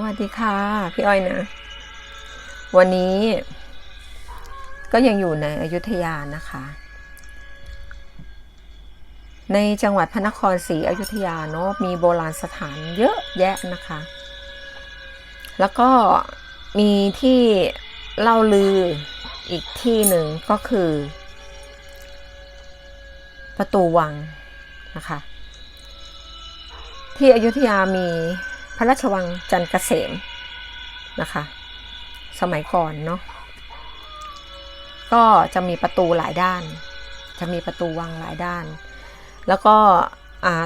วัสดีค่ะ พี่อ้อยนะ วันนี้ก็ยังอยู่ในอยุธยานะคะ ในจังหวัดพระนครศรีอยุธยาเนาะมีโบราณสถานเยอะแยะนะคะ แล้วก็มีที่เล่าลืออีกที่หนึ่งก็คือ ประตูวังนะคะ ที่อยุธยามี ระราชวังจันทร์เกษมนะคะ สมัยก่อนเนาะก็จะมีประตูหลายด้าน จะมีประตูวังหลายด้าน แล้วก็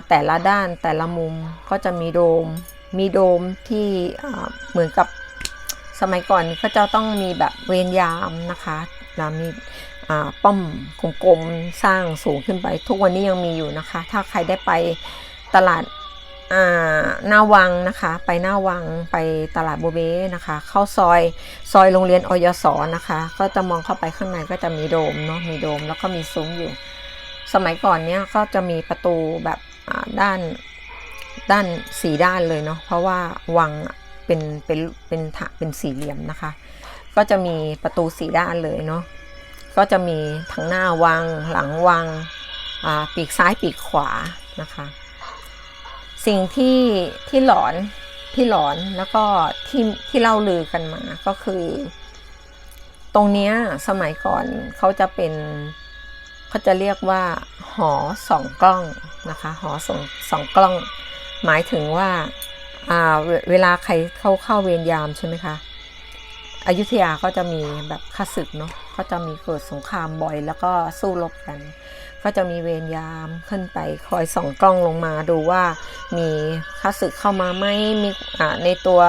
แต่ละด้านแต่ละมุมก็จะมีโดม มีโดมที่เหมือนกับสมัยก่อนก็จะต้องมีแบบเวรยามนะคะแล้วมีป้อมกลมๆสร้างสูงขึ้นไป ทุกวันนี้ยังมีอยู่นะคะ ถ้าใครได้ไปตลาด หน้าวังนะคะ ไปหน้าวังไปตลาดโบเบ้นะคะ เข้าซอยซอยโรงเรียนอยศนะคะ ก็จะมองเข้าไปข้างในก็จะมีโดมเนาะมีโดมแล้วก็มีซุ้มอยู่ สมัยก่อนเนี้ยก็จะมีประตูแบบด้านด้านสีด้านเลยเนาะเพราะว่าวังเป็นเป็นเป็นถะเป็นสี่เหลี่ยมนะคะ ก็จะมีประตูสีด้านเลยเนาะก็จะมีทั้งหน้าวังหลังวังปีกซ้ายปีกขวานะคะ สิ่งที่ที่หลอนที่หลอนแล้วก็ที่ที่เล่าลือกันมาก็คือ ตรงเนี้ยสมัยก่อนเขาจะเป็นเขาจะเรียกว่า หอสองกล้องนะคะ หอสองสองกล้อง หมายถึงว่าอ่าเวลาใครเข้าเข้าเวรยามใช่ไหมคะอยุธยาก็จะมีแบบข้าศึกเนาะก็จะมีเกิดสงครามบ่อย แล้วก็สู้รบกัน ก็จะมีเวรยามขึ้นไปคอยส่องกล้องลงมาดูว่ามีข้าศึกเข้ามาไหมมีในตัว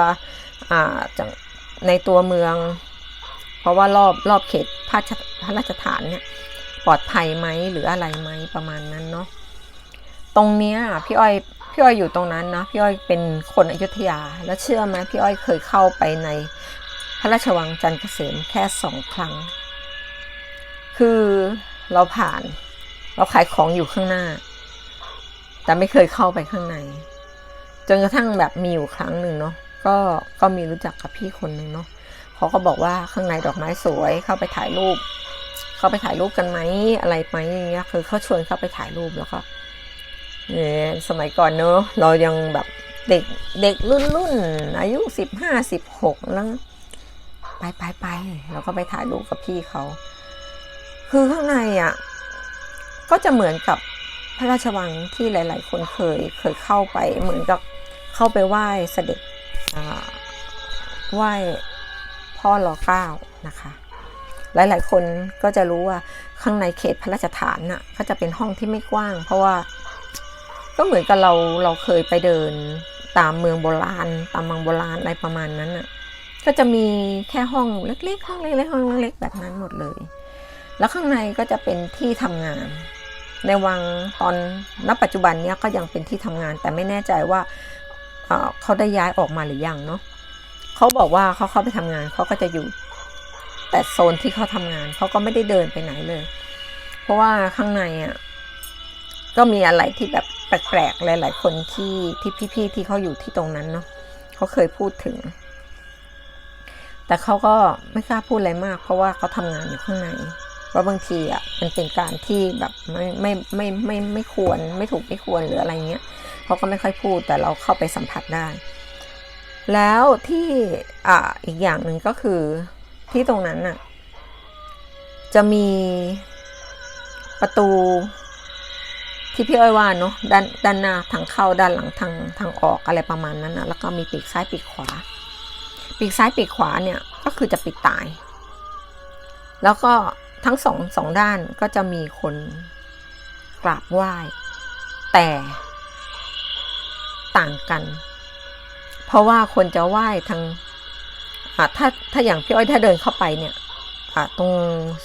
ในตัวเมือง เพราะว่ารอบรอบเขตพระราชพระราชฐานเนี่ยปลอดภัยไหมหรืออะไรไหมประมาณนั้นเนาะตรงเนี้ยพี่อ้อยพี่อ้อยอยู่ตรงนั้นนะพี่อ้อยเป็นคนอยุธยา แล้วเชื่อไหมพี่อ้อยเคยเข้าไปในพระราชวังจันทร์เกษมแค่สองครั้ง คือเราผ่าน เราขายของอยู่ข้างหน้า แต่ไม่เคยเข้าไปข้างใน จนกระทั่งแบบมีอยู่ครั้งหนึ่งเนาะก็ก็มีรู้จักกับพี่คนหนึ่งเนาะเขาก็บอกว่าข้างในดอกไม้สวย เข้าไปถ่ายรูป เข้าไปถ่ายรูปกันไหมอะไรไหมอย่างเงี้ยคือเขาชวนเข้าไปถ่ายรูปแล้วก็เนี่ยสมัยก่อนเนาะเรายังแบบเด็กเด็กรุ่นรุ่นอายุสิบห้าสิบหกแล้วไปไปไปเราก็ไปถ่ายรูปกับพี่เขา คือข้างในอะ ก็จะเหมือนกับพระราชวังที่หลาย ๆ คนเคยเคยเข้าไปเหมือนกับเข้าไปไหว้เสด็จไหว้พ่อรอเก้านะคะ หลาย ๆ คนก็จะรู้ว่าข้างในเขตพระราชฐานน่ะก็จะเป็นห้องที่ไม่กว้าง เพราะว่าก็เหมือนกับเราเราเคยไปเดินตามเมืองโบราณ ตามเมืองโบราณอะไรประมาณนั้นน่ะก็จะมีแค่ห้องเล็ก ๆ ห้องเล็กๆห้องเล็กๆแบบนั้นหมดเลย แล้วข้างในก็จะเป็นที่ทำงาน ในวังตอนณปัจจุบันเนี้ยก็ยังเป็นที่ทำงาน แต่ไม่แน่ใจว่าเขาได้ย้ายออกมาหรือยังเนาะเขาบอกว่าเขาเข้าไปทำงานเขาก็จะอยู่ แต่โซนที่เขาทำงานเขาก็ไม่ได้เดินไปไหนเลย เพราะว่าข้างในอะก็มีอะไรที่แบบแปลกๆหลาย ๆ คนที่ที่พี่ๆที่เขาอยู่ที่ตรงนั้นเนาะเขาเคยพูดถึง แต่เขาก็ไม่กล้าพูดอะไรมาก เพราะว่าเขาทำงานอยู่ข้างใน ว่าบางทีอะมันเป็นการที่แบบไม่ไม่ไม่ไม่ไม่ควรไม่ถูกไม่ควรหรืออะไรเงี้ยเขาก็ไม่ค่อยพูดแต่เราเข้าไปสัมผัสได้ แล้วที่อ่าอีกอย่างหนึ่งก็คือที่ตรงนั้นน่ะจะมีประตูที่พี่อ้อยว่าเนาะด้านด้านหน้าทางเข้าด้านหลังทางทางออกอะไรประมาณนั้นนะแล้วก็มีปีกซ้ายปีกขวา ปีกซ้ายปีกขวาเนี่ยก็คือจะปิดตาย แล้วก็ ทั้งสองสองด้านก็จะมีคนกราบไหว้ แต่ต่างกัน เพราะว่าคนจะไหว้ทางถ้าถ้าอย่างพี่อ้อยถ้าเดินเข้าไปเนี่ยตรง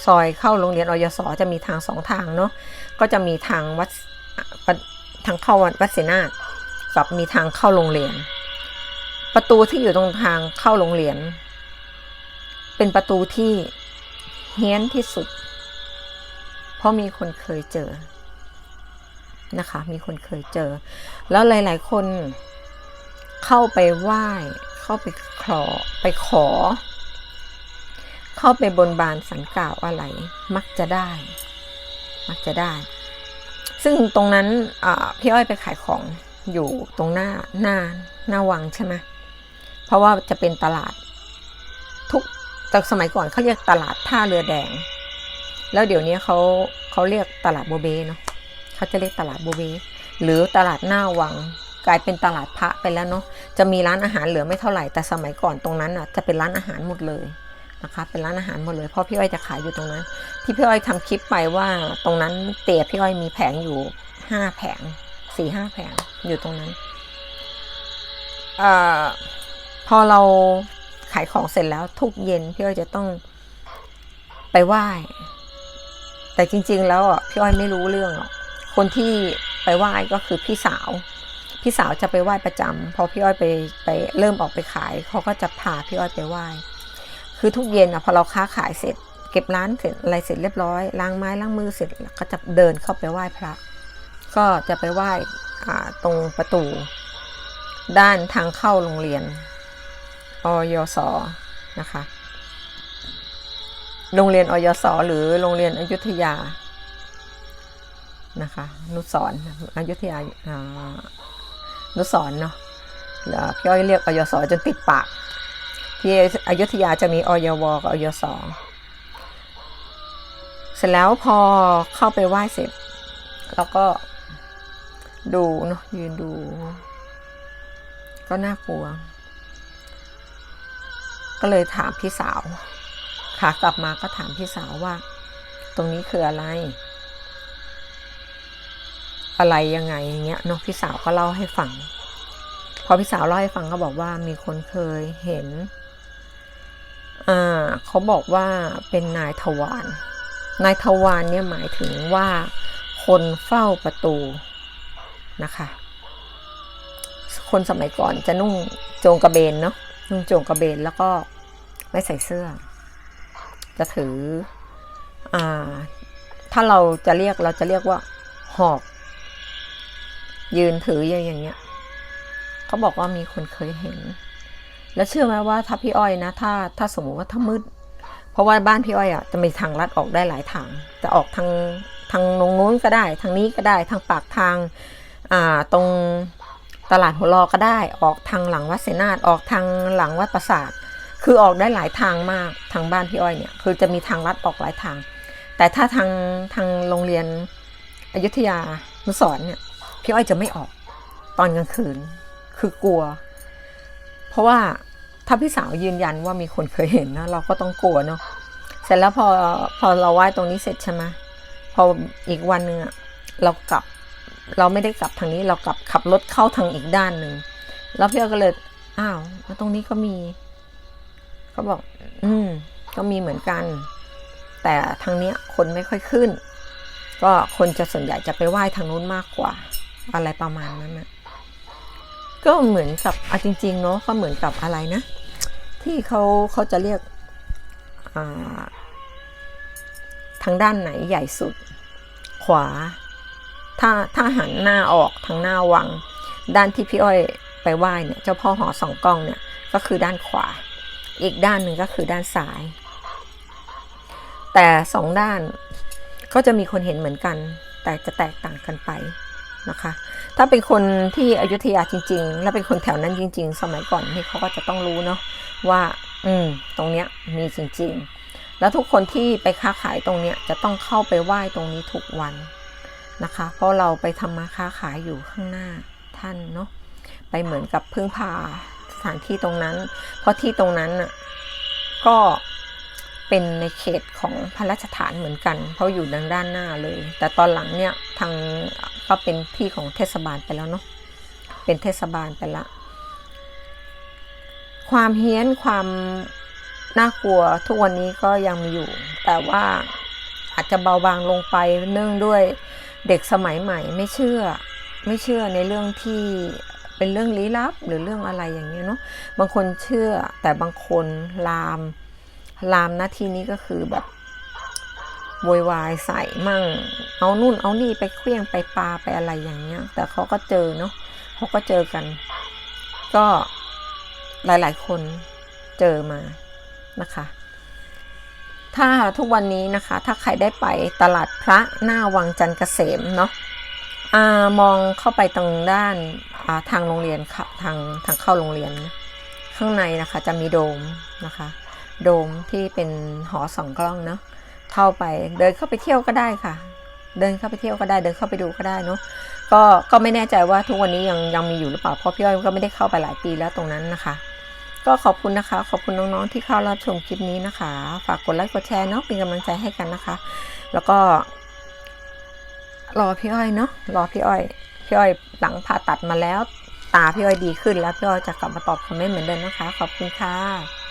ซอยเข้าโรงเรียนอยศจะมีทางสองทางเนาะก็จะมีทางวัดทางเข้าวัดเสนาทกับมีทางเข้าโรงเรียน ประตูที่อยู่ตรงทางเข้าโรงเรียน เป็นประตูที่ เฮี้ยนที่สุด เพราะมีคนเคยเจอนะคะ มีคนเคยเจอ แล้วหลาย ๆ คนเข้าไปไหว้ เข้าไปขอไปขอ เข้าไปบนบานสันกล่าวอะไร มักจะได้ มักจะได้ ซึ่งตรงนั้นพี่อ้อยไปขายของอยู่ตรงหน้าหน้าหน้าวังใช่ไหมเพราะว่าจะเป็นตลาดทุก แต่สมัยก่อนเขาเรียกตลาดท่าเรือแดง แล้วเดี๋ยวนี้เขาเขาเรียกตลาดโบเบเนาะเขาจะเรียกตลาดโบเบหรือตลาดหน้าวังกลายเป็นตลาดพระไปแล้วเนาะจะมีร้านอาหารเหลือไม่เท่าไหร่แต่สมัยก่อนตรงนั้นอะจะเป็นร้านอาหารหมดเลยนะคะเป็นร้านอาหารหมดเลยเพราะพี่อ้อยจะขายอยู่ตรงนั้น ที่พี่อ้อยทำคลิปไปว่าตรงนั้นเตี๋ยพี่อ้อยมีแผงอยู่ห้าแผงสี่ห้าแผงอยู่ตรงนั้นอ่อพอเรา ขายของเสร็จแล้วทุกเย็นพี่อ้อยจะต้องไปไหว้ แต่จริง ๆ แล้วอะพี่อ้อยไม่รู้เรื่องหรอกคนที่ไปไหว้ก็คือพี่สาว พี่สาวจะไปไหว้ประจำพอพี่อ้อยไปไปเริ่มออกไปขายเขาก็จะพาพี่อ้อยไปไหว้คือทุกเย็นอะพอเราค้าขายเสร็จ เก็บร้านเสร็จอะไรเสร็จเรียบร้อยล้างไม้ล้างมือเสร็จก็จะเดินเข้าไปไหว้พระ ก็จะไปไหว้ตรงประตู ด้านทางเข้าโรงเรียน อยศนะคะ โรงเรียนอยศหรือโรงเรียนอยุธยานะคะนุสรณ์อยุธยานุสรณ์เนาะพี่อ้อยเรียกอยศจนติดปาก ที่อยุธยาจะมีอยวกับอยศเสร็จแล้วพอเข้าไปไหว้เสร็จ แล้วก็ดูเนาะยืนดู ก็น่ากลัว ก็เลยถามพี่สาวขากลับมาก็ถามพี่สาวว่า ตรงนี้คืออะไร อะไรยังไงอย่างเงี้ยเนาะพี่สาวก็เล่าให้ฟัง พอพี่สาวเล่าให้ฟังก็บอกว่ามีคนเคยเห็นอ่าเขาบอกว่าเป็นนายทวารนายทวารเนี่ยหมายถึงว่าคนเฝ้าประตูนะคะ คนสมัยก่อนจะนุ่งโจงกระเบนเนาะนุ่งโจงกระเบนแล้วก็ ไม่ใส่เสื้อ จะถืออ่าถ้าเราจะเรียกเราจะเรียกว่า หอก ยืนถืออย่างเงี้ยเขาบอกว่ามีคนเคยเห็น แล้วเชื่อไหมว่าถ้าพี่อ้อยนะ ถ้าถ้าสมมติว่าถ้ามืดเพราะว่าบ้านพี่อ้อยอะจะมีทางลัดออกได้หลายทางจะออกทางทางตรงนู้นก็ได้ ทางนี้ก็ได้ทางปากทางอ่าตรงตลาดหัวรอก็ได้ ออกทางหลังวัดเสนาทออกทางหลังวัดปราสาท คือออกได้หลายทางมากทางบ้านพี่อ้อยเนี่ย คือจะมีทางลัดออกหลายทาง แต่ถ้าทางทางโรงเรียนอยุธยานุสรณ์เนี่ย พี่อ้อยจะไม่ออกตอนกลางคืน คือกลัว เพราะว่าถ้าพี่สาวยืนยันว่ามีคนเคยเห็นนะเราก็ต้องกลัวเนาะเสร็จแล้วพอพอเราไหว้ตรงนี้เสร็จใช่ไหมพออีกวันหนึ่งอะเรากลับ เราไม่ได้กลับทางนี้เรากลับขับรถเข้าทางอีกด้านหนึ่งแล้วพี่อ้อยก็เลยอ้าวแล้วตรงนี้ก็มี ก็บอก อืม ก็มีเหมือนกัน แต่ทางเนี้ยคนไม่ค่อยขึ้น ก็คนจะส่วนใหญ่จะไปไหว้ทางนู้นมากกว่า อะไรประมาณนั้นนะก็เหมือนกับเอาจริง ๆ เนาะก็เหมือนกับอะไรนะ ที่เขาเขาจะเรียกทางด้านไหนใหญ่สุด ขวา ถ้าถ้าหันหน้าออกทางหน้าวัง ด้านที่พี่อ้อยไปไหว้เนี่ย เจ้าพ่อหอสองกล้องเนี่ย ก็คือด้านขวา อีกด้านหนึ่งก็คือด้านซ้าย แต่สองด้านก็จะมีคนเห็นเหมือนกัน แต่จะแตกต่างกันไปนะคะ ถ้าเป็นคนที่อยุธยาจริง ๆ แล้วเป็นคนแถวนั้นจริง ๆ สมัยก่อนนี่เขาก็จะต้องรู้เนาะว่า อืม ตรงเนี้ยมีจริง ๆ แล้วทุกคนที่ไปค้าขายตรงเนี้ยจะต้องเข้าไปไหว้ตรงนี้ทุกวันนะคะ เพราะเราไปทำมาค้าขายอยู่ข้างหน้าท่านเนาะไปเหมือนกับพึ่งพา ถานที่ตรงนั้น เพราะที่ตรงนั้นน่ะก็เป็นในเขตของพระราชฐานเหมือนกัน เพราะอยู่ดังด้านหน้าเลย แต่ตอนหลังเนี่ยทางก็เป็นที่ของเทศบาลไปแล้วเนาะเป็นเทศบาลไปละ ความเฮี้ยนความน่ากลัวทุกวันนี้ก็ยังมีอยู่ แต่ว่าอาจจะเบาบางลงไปเนื่องด้วยเด็กสมัยใหม่ไม่เชื่อ ไม่เชื่อในเรื่องที่ เป็นเรื่องลี้ลับหรือเรื่องอะไรอย่างเงี้ยเนาะบางคนเชื่อแต่บางคนลามลามนะทีนี้ก็คือแบบโวยวายใส่มั่ง เอานู่นเอานี่ไปเคลี้ยงไปปาไปอะไรอย่างเงี้ย แต่เขาก็เจอเนาะเขาก็เจอกัน ก็หลาย ๆ คนเจอมานะคะ ถ้าทุกวันนี้นะคะ ถ้าใครได้ไปตลาดพระหน้าวังจันทร์เกษมเนาะอามองเข้าไปตรงด้าน ทางโรงเรียนค่ะทางทางเข้าโรงเรียน ข้างในนะคะจะมีโดมนะคะ โดมที่เป็นหอสองกล้องเนาะเข้าไปเดินเข้าไปเที่ยวก็ได้ค่ะ เดินเข้าไปเที่ยวก็ได้ เดินเข้าไปดูก็ได้เนาะก็ก็ไม่แน่ใจว่าทุกวันนี้ยังยังมีอยู่หรือเปล่าเพราะพี่อ้อยก็ไม่ได้เข้าไปหลายปีแล้วตรงนั้นนะคะ ก็ขอบคุณนะคะ ขอบคุณน้องๆที่เข้ารับชมคลิปนี้นะคะ ฝากกดไลค์กดแชร์เนาะเป็นกำลังใจให้กันนะคะ แล้วก็ รอพี่อ้อยเนาะรอพี่อ้อย พี่อ้อยหลังผ่าตัดมาแล้ว ตาพี่อ้อยดีขึ้นแล้วพี่อ้อยจะกลับมาตอบคอมเมนต์เหมือนเดิมนะคะ ขอบคุณค่ะ